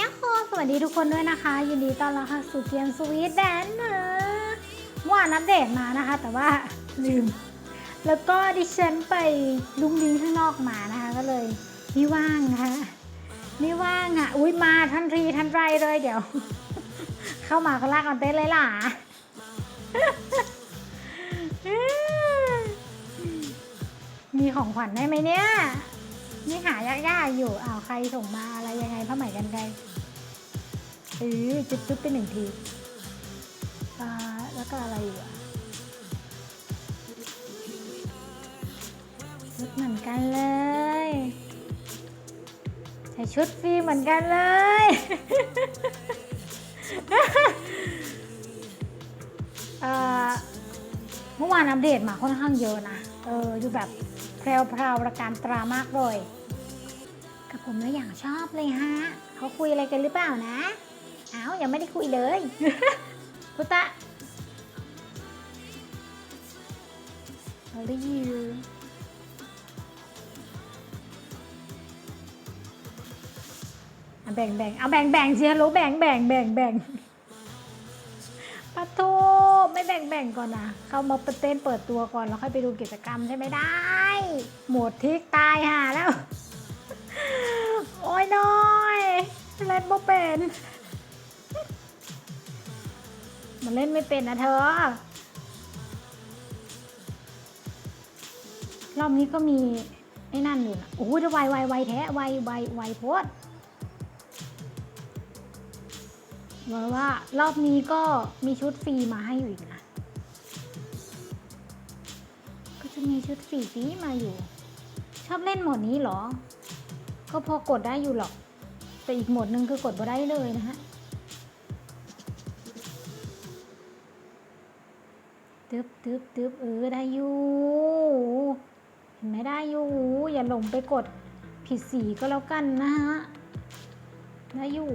ยัโฮสวัสดีทุกคนด้วยนะคะ ยินดีต้อนรับเข้าสู่เกมสวีทแดนนะเมื่อวานอัปเดตมานะคะ แต่ว่าลืม แล้วก็ดิฉันไปลุงลิงข้างนอกมานะคะ ก็เลยไม่ว่างนะคะไม่ว่างอะอุ้ยมาทันทีทันไรเลยเดี๋ยว เข้ามาก็ลากกันเต้นเลยล่ะมีของขวัญได้ไหมเนี่ย นี่หายากๆอยู่อ้าวใครส่งมาอะไรยังไงผ้าไหมกันไกรเออจุ๊บจุ๊บไปหนึ่งทีอ่าแล้วก็อะไรอยู่อะชุดเหมือนกันเลย ใส่ชุดฟรีเหมือนกันเลยเอ่อเมื่อวานอัปเดตมาค่อนข้างเยอะนะ เอออยู่แบบ แพรวพราวระการตรามากเลย กับผมแล้วอย่างชอบเลยฮะเขาคุยอะไรกันหรือเปล่านะอ้าวยังไม่ได้คุยเลยพุตะอาได้ยินเอาแบ่งแบ่งเอาแบ่งแบ่งเชียร์รู้แบ่งแบ่งแบ่งแบ่งปะโทไม่แบ่งแบ่งก่อนนะ เข้ามาเต้นเปิดตัวก่อนแล้วค่อยไปดูกิจกรรมใช่ไหมได้ หมดทิกตายห่าแล้ว โอ้ยน้อยเล่นไม่เป็น มันเล่นไม่เป็นนะเธอ รอบนี้ก็มีไอ้นั่นอยู่นะโอ้โหจะไวไวไวแท้ไวไวไวโพดบอกว่ารอบนี้ก็มีชุดฟรีมาให้อยู่อีกนะ มีชุดฟรีฟรีมาอยู่ ชอบเล่นโหมดนี้เหรอ ก็พอกดได้อยู่หรอก แต่อีกโหมดหนึ่งคือกดบ่ได้เลยนะฮะตึ๊บตึ๊บตึ๊บเออได้อยู่ เห็นไหมได้อยู่ อย่าหลงไปกดผิดสีก็แล้วกันนะฮะได้อยู่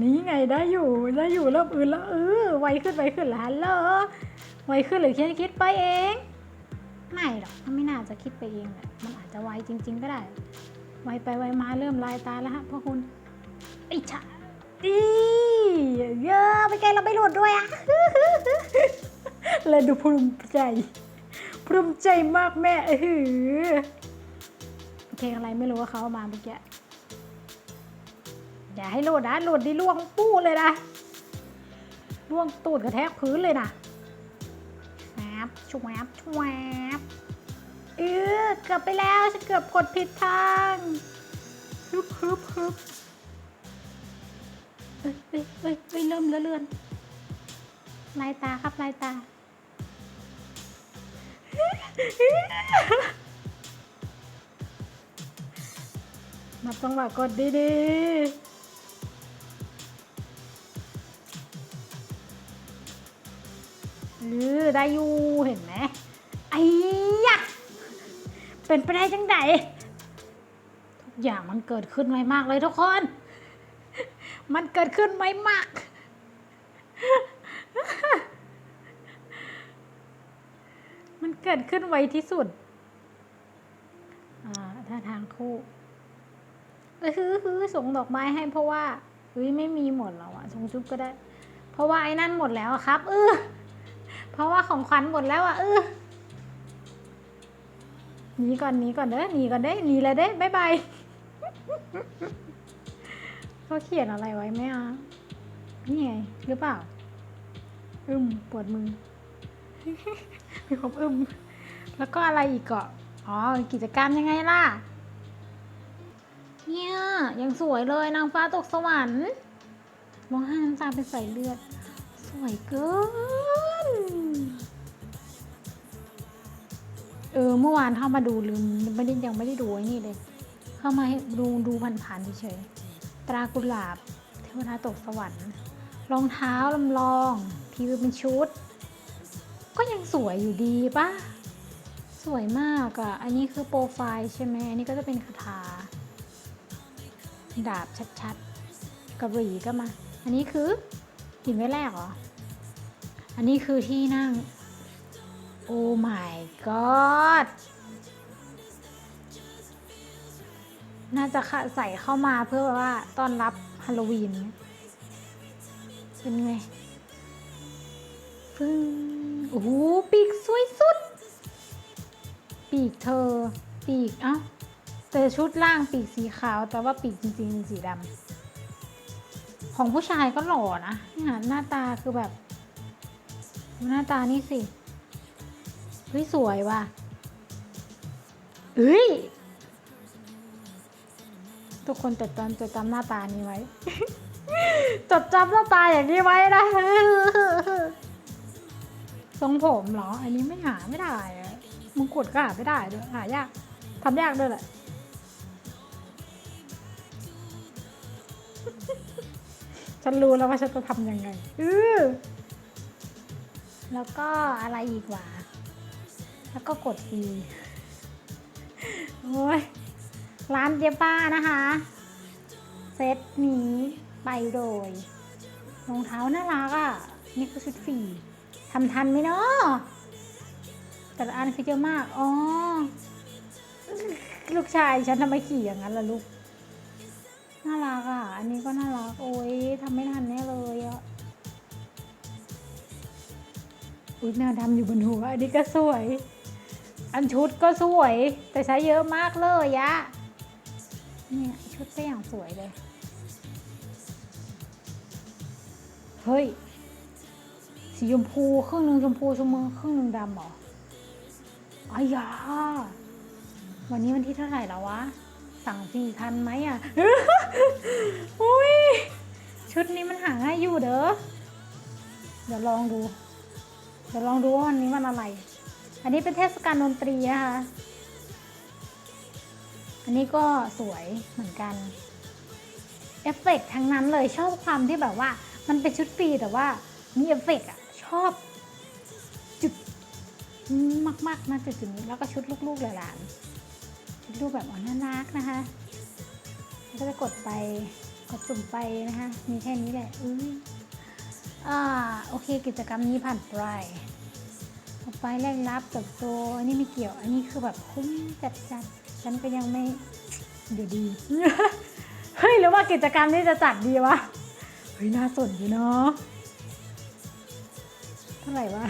นี่ไงได้อยู่ได้อยู่ริ่มอื่นแล้วเออไวขึ้นไวขึ้นแล้วฮัลโหลไวขึ้นหรือคิดคิดไปเอง ไม่หรอกไม่น่าจะคิดไปเองแหละมันอาจจะไวจริง ๆ ก็ได้ ไวไปไวมาเริ่มลายตาแล้วฮะพ่อคุณไอ้ชาดีเยอะไปไกลเราไปโหลดด้วยอะเลยดูภูมิใจภูมิใจมากแม่เออหือเพลงอะไรไม่รู้ว่าเขาเอามาเมื่อกี้อย่าให้โหลดนะโหลดดิล่วงปู้เลยนะล่วงตูดกระแทกพื้นเลยนะแอบชวบชวบ เออเกือบไปแล้วฉันเกือบกดผิดทางฮึบฮึบฮึบเอ้ยเอ้ยเอ้ยเอ้ยเริ่มเลื่อนเลื่อนลายตาครับลายตามาจังหวะกดดีๆเออได้อยู่เห็นไหมไอ้ยะ เป็นไปได้จังไดทุกอย่างมันเกิดขึ้นไวมากเลยทุกคน มันเกิดขึ้นไวมาก มันเกิดขึ้นไวที่สุดอ่าถ้าทางคู่เออฮือฮือส่งดอกไม้ให้เพราะว่าเฮ้ยไม่มีหมดแล้วอะส่งจุ๊บก็ได้ เพราะว่าไอ้นั่นหมดแล้วอะครับเออเพราะว่าของขวัญหมดแล้วอะเออ หนีก่อนหนีก่อนเด้อหนีก่อนเด้หนีเลยเด้บายบายเขาเขียนอะไรไว้ไหมอะนี่ไงหรือเปล่า อึมปวดมือมีความอึมแล้วก็อะไรอีกเกาะอ๋อกิจกรรมยังไงล่ะ เนี่ยยังสวยเลยนางฟ้าตกสวรรค์มองห้าน้ำตาเป็นสายเลือด สวยเกิน เออ เมื่อวานเข้ามาดูลืมไม่ได้ยังไม่ได้ดูไอ้นี่เลย เข้ามาดูดูผ่านๆเฉยๆตรากุหลาบ เทวดาตกสวรรค์ รองเท้าลำลองทีวีเป็นชุด ก็ยังสวยอยู่ดีปะสวยมากอะ่ะ อันนี้คือโปรไฟล์ใช่ไหม อันนี้ก็จะเป็นคาถา ดาบชัดๆกระบี่ก็มา อันนี้คือหินไว้แรกเหรอ อันนี้คือที่นั่ง โอ้ my god น่าจะค่ะใส่เข้ามาเพื่อว่าต้อนรับฮาโลวีน เป็นไงฟึ่งโอ้โหปีกสวยสุด ปีกเธอ ปีก เอ้าแต่ชุดล่างปีกสีขาว แต่ว่าปีกจริงๆสีดำของผู้ชายก็หล่อนะเนี่ยหน้าตาคือแบบ หน้าตานี่สิ ฮ้ยสวยว่ะเฮ้ย ทุกคนจดจำจดจำหน้าตานี้ไว้ จดจำหน้าตาอย่างนี้ไว้นะทรงผมเหรอ อันนี้ไม่หาไม่ได้อะมงกุฎก็หาไม่ได้ด้วยหายากทำยากด้วยแหละฉันรู้แล้วว่าฉันจะทำยังไง อือแล้วก็อะไรอีกวะ แล้วก็กดอีโอ้ยร้านเจ๊ป้านะคะ เซตนี้ไปโดยรองเท้าน่ารักอะ นี่คือชุดฟรีทำทันไหมเนาะแต่ละอันคือเยอะมาก อ๋อ ลูกชายฉันทำไมขี่อย่างนั้นล่ะลูก น่ารักอะ อันนี้ก็น่ารัก โอ้ยทำไม่ทันแน่เลยอะอุ้ยหน้าดำอยู่บนหัว อันนี้ก็สวย อันชุดก็สวย แต่ใช้เยอะมากเลยยะเนี่ยชุดก็อย่างสวยเลย เฮ้ย สีชมพูครึ่งหนึ่งชมพูชมพูครึ่งหนึ่งดำหรออายาวันนี้วันที่เท่าไหร่แล้ววะ สั่งสี่ทันไหมอะอุ้ย ชุดนี้มันหาง่ายอยู่เด้อ เดี๋ยวลองดู เดี๋ยวลองดูว่าวันนี้วันอะไร อันนี้เป็นเทศกาลดนตรีนะคะ อันนี้ก็สวยเหมือนกัน เอฟเฟกต์ทั้งนั้นเลยชอบความที่แบบว่า มันเป็นชุดฟรีแต่ว่ามีเอฟเฟกต์อะชอบจุดมากๆนะจุดจุดนี้แล้วก็ชุดลูกๆหลานๆชุดลูกแบบอ่อนน่ารักนะคะก็จะกดไปกดสุ่มไปนะคะ มีแค่นี้แหละอุ้ยอ่าโอเคกิจกรรมนี้ผ่านไป ไปแรกรับเติบโตอันนี้ไม่เกี่ยว อันนี้คือแบบคุ้มจัดจัดฉันก็ยังไม่เดี๋ยวดี เฮ้ยหรือว่ากิจกรรมนี้จะจัดดีวะ เฮ้ยน่าสนอยู่เนาะ เท่าไหร่วะ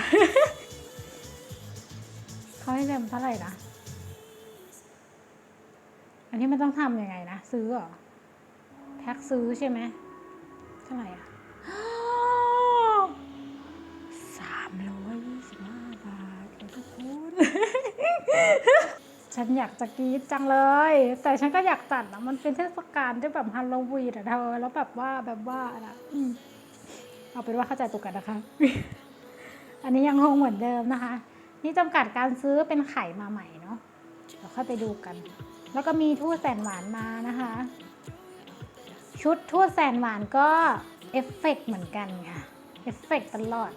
เขาให้เริ่มเท่าไหร่นะ อันนี้มันต้องทำยังไงนะ ซื้อเหรอ แพ็คซื้อใช่ไหมเท่าไหร่อะ ฉันอยากจะกรีดจังเลย แต่ฉันก็อยากจัดนะมันเป็นเทศกาลที่แบบฮาโลวีนอะเธอ แล้วแบบว่าแบบว่าอะเอาเป็นว่าเข้าใจตัวกันนะคะ อันนี้ยังคงเหมือนเดิมนะคะ นี่จำกัดการซื้อเป็นไข่มาใหม่เนาะเดี๋ยวค่อยไปดูกัน แล้วก็มีทูตแสนหวานมานะคะ ชุดทูตแสนหวานก็เอฟเฟกต์เหมือนกันค่ะ เอฟเฟกต์ตลอด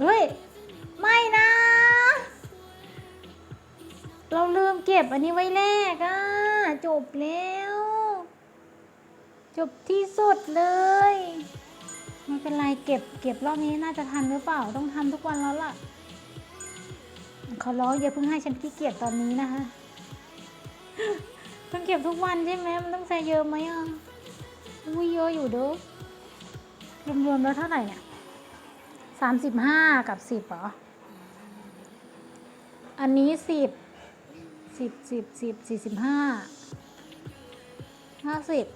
เฮ้ย ไม่นะ เราลืมเก็บอันนี้ไว้แรกอะ จบแล้ว จบที่สุดเลย ไม่เป็นไรเก็บ เก็บรอบนี้น่าจะทันหรือเปล่า ต้องทำทุกวันแล้วล่ะ ขอร้องอย่าเพิ่งให้ฉันขี้เกียจตอนนี้นะคะ ต้องเก็บทุกวันใช่ไหมมันต้องใช้เยอะไหมอะอุ้ยเยอะอยู่เด้อรวมๆแล้วเท่าไหร่เนี่ยสามสิบห้ากับสิบเหรอ อันนี้สิบ สิบสิบสิบสี่สิบห้าห้าสิบ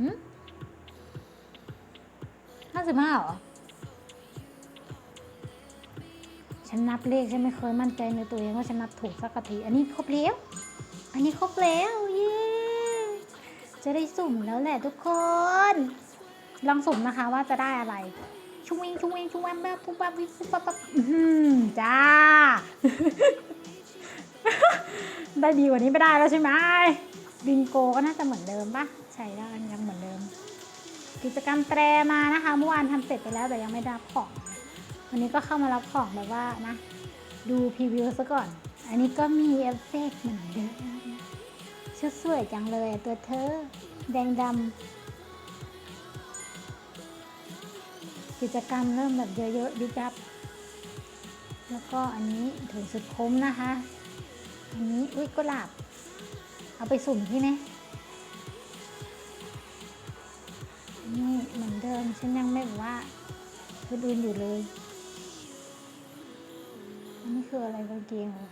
หืมห้าสิบห้าเหรอ ฉันนับเลขฉันไม่เคยมั่นใจในตัวเองว่าฉันนับถูกสักที อันนี้ครบแล้ว อันนี้ครบแล้วเย้จะได้สุ่มแล้วแหละทุกคน ลองสุ่มนะคะว่าจะได้อะไร ชุวิงชุวิงชุวิงแบบปุ๊บปั๊บบปุ๊บปั๊บบจ้า ได้ดีกว่านี้ไม่ได้แล้วใช่ไหมบิงโกก็น่าจะเหมือนเดิมปะใช่ได้ยังเหมือนเดิม กิจกรรมแตรมานะคะเมื่อวานทำเสร็จไปแล้วแต่ยังไม่ได้รับของ วันนี้ก็เข้ามารับของแบบว่านะ ดูพรีวิวซะก่อน อันนี้ก็มีเอฟเฟกต์เหมือนเดิมชุดสวยจังเลยตัวเธอ แดงดำ กิจกรรมเริ่มแบบเยอะๆดิจับแล้วก็อันนี้ถุงสุดคุ้มนะคะ อันนี้อุ้ยกุหลาบ เอาไปสุ่มที่ไหนนี่เหมือนเดิมฉันยังไม่แบบว่าชุดอื่นอยู่เลย อันนี้คืออะไรกางเกงเหรอ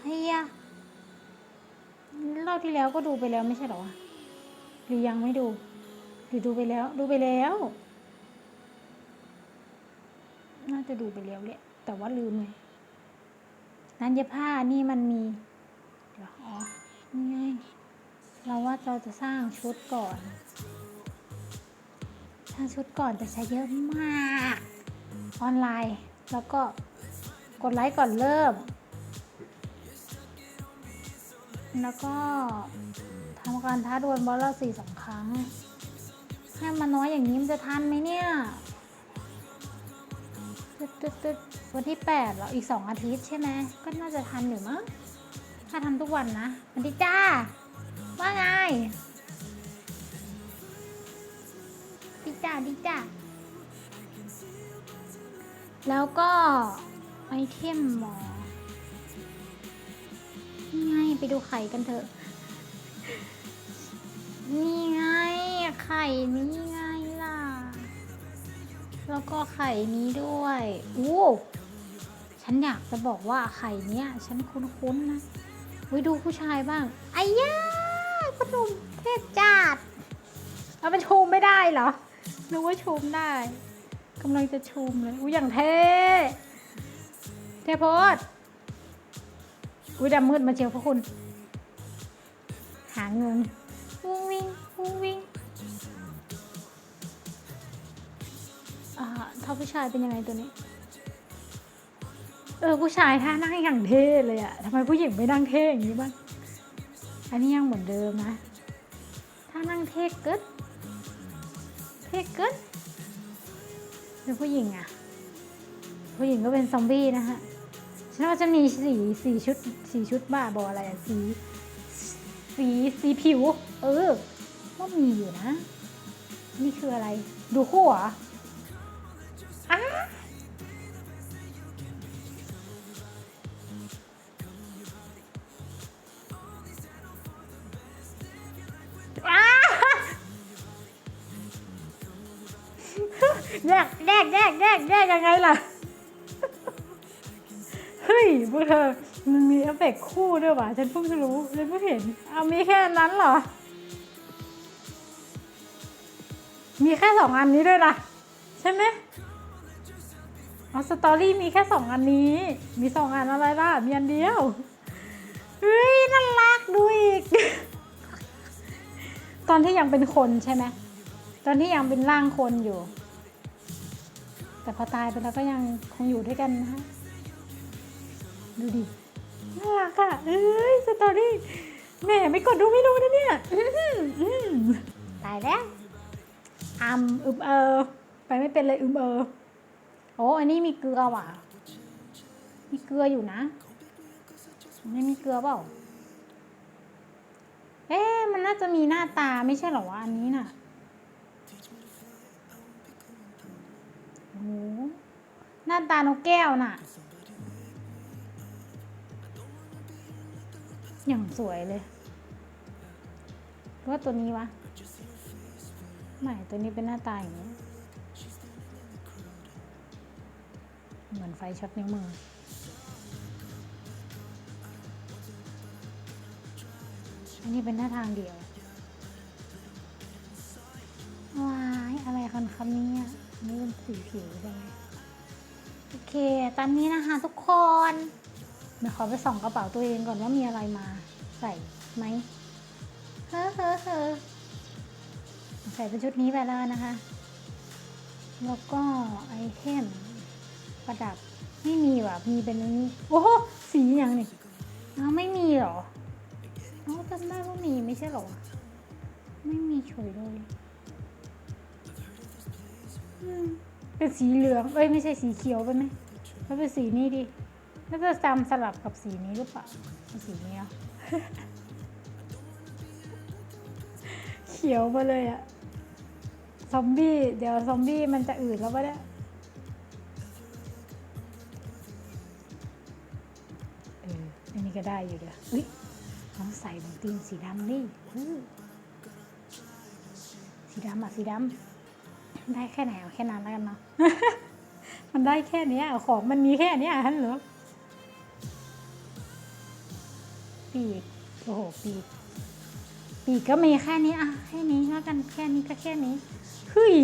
เฮียรอบที่แล้วก็ดูไปแล้วไม่ใช่หรอหรือยังไม่ดู หรือดูไปแล้ว ดูไปแล้ว น่าจะดูไปแล้วแหละ แต่ว่าลืมไงนันเย็บผ้านี่มันมีเดี๋ยวอ๋อนี่ไง เราว่าเราจะสร้างชุดก่อน สร้างชุดก่อนแต่ใช้เยอะมาก ออนไลน์ แล้วก็กดไลค์ก่อนเริ่ม แล้วก็ทำการท้าดวลบอลละสี่สองครั้งให้มันน้อยอย่างนี้มันจะทันไหมเนี่ย ตึ๊ดตึ๊ดตึ๊ดวันที่แปดเรออีกสองอาทิตย์ใช่ไหมก็น่าจะทันอยู่มั้งถ้าทำทุกวันนะวันที่จ้า ว่าไงดีจ้าดีจ้าแล้วก็ไอเทมหมอนี่ไงไปดูไข่กันเถอะ นี่ไง ไข่นี้ไง แล้วก็ไข่นี้ด้วยอู้ฉันอยากจะบอกว่าไข่เนี้ย ฉันคุ้นๆนะไว้ดูผู้ชายบ้างไอ้ย่าพนมเทพจัดเอาไปชมไม่ได้เหรอนึกว่าชมได้กำลังจะชมเลยอุ้ยอย่างเท่เทพโพสอุ้ยดำมืดมาเชียวพระคุณ หาเงินวุ้งวิ่งวุ้ง อ่าถ้าผู้ชายเป็นยังไงตัวนี้ เออผู้ชายท่านั่งอย่างเท่เลยอะทำไมผู้หญิงไม่นั่งเท่อย่างนี้บ้าง อันนี้ยังเหมือนเดิมนะ ถ้านั่งเท่เกิดเท่เกิดแล้วผู้หญิงอะผู้หญิงก็เป็นซอมบี้นะฮะฉันว่าจะมีสีสีชุดสีชุดบ้าบออะไรอะสีสีสีผิว เออว่ามีอยู่นะ นี่คืออะไร ดูคู่เหรอ กแยกแยกแยกยังไงล่ะ เฮ้ยพวกเธอ มันมีเอฟเฟกคู่ด้วยว่ะ ฉันเพิ่งรู้ ฉันเพิ่งเห็น เอามีแค่นั้นเหรอ มีแค่สองอันนี้ด้วยนะใช่ไหมอ๋อสตอรี่มีแค่สองอันนี้ มีสองอันอะไรล่ะ มีอันเดียว เฮ้ยน่ารักดูอีก ตอนที่ยังเป็นคนใช่ไหม ตอนที่ยังเป็นร่างคนอยู่ แต่พอตายไปแล้วก็ยังคงอยู่ด้วยกันนะฮะดูดิ น่ารักอะเอ้ย สตอรี่ แหม่ไม่กดดูไม่รู้นะเนี่ย ตายแล้วอัมอึมเออ ไปไม่เป็นเลยอึมเออ โอ้อันนี้มีเกลือว่ะ มีเกลืออยู่นะไม่มีเกลือเปล่า เอ๊ะมันน่าจะมีหน้าตาไม่ใช่หรอวะอันนี้น่ะ โหหน้าตานกแก้วน่ะ อย่างสวยเลยว่าตัวนี้วะไม่ตัวนี้เป็นหน้าตาอย่างนี้ เหมือนไฟช็อตนิ้วมืออันนี้เป็นหน้าทางเดียว ว้าย อะไรคันคำนี้อะ นนี่เป็นสีผิวใช่ไหโอเคตามนี้นะคะทุกคนเดี๋ยวขอไปส่องกระเป๋าตัวเองก่อนว่ามีอะไรมาใส่ไหมเฮ้อเฮ้อเฮ้อใส่เป็นชุดนี้ไปแล้วนะคะ แล้วก็ไอเทมประดับไม่มีว่ะ มีเป็นอันนี้ โอ้โห สีอย่างนี่อ้าไม่มีหรอเอ้าจำได้ว่ามีไม่ใช่หรอ ไม่มีเฉยเลย เป็นสีเหลือง เอ้ยไม่ใช่สีเขียวไปไหมแล้วเป็นสีนี้ดิ แล้วจะจำสลับกับสีนี้หรือเปล่าเอาสีนี้เหรอเขียวมาเลยอะซอมบี้ เดี๋ยวซอมบี้มันจะอืดแล้วปะเนี่ยเอออันนี้ก็ได้อยู่เด้อเฮ้ยลองใส่ลงตีนสีดำนี่อื้อสีดำอะสีดำ ได้แค่ไหนเอาแค่นั้นแล้วกันเนาะ มันได้แค่นี้ของมันมีแค่นี้ฮันเหรอปีกโอ้โหปีกปีกก็มีแค่นี้อะแค่นี้แล้วกันแค่นี้ก็แค่นี้เฮ้ย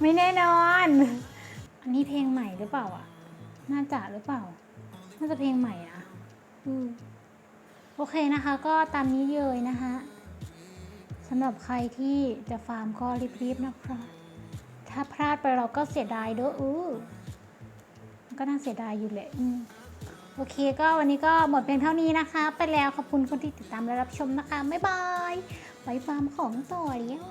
ไม่แน่นอน อันนี้เพลงใหม่หรือเปล่าอะ น่าจะหรือเปล่า น่าจะเพลงใหม่อะอืม โอเคนะคะก็ตามนี้เลยนะคะสำหรับใครที่จะฟาร์มก็รีบๆนะครับถ้าพลาดไปเราก็เสียดายเด้ออือมันก็น่าเสียดายอยู่แหละโอเคก็วันนี้ก็หมดเพียงเท่านี้นะคะ ไปแล้วขอบคุณคนที่ติดตามและรับชมนะคะ บ๊ายบาย ไปฟาร์มของต่อแล้ว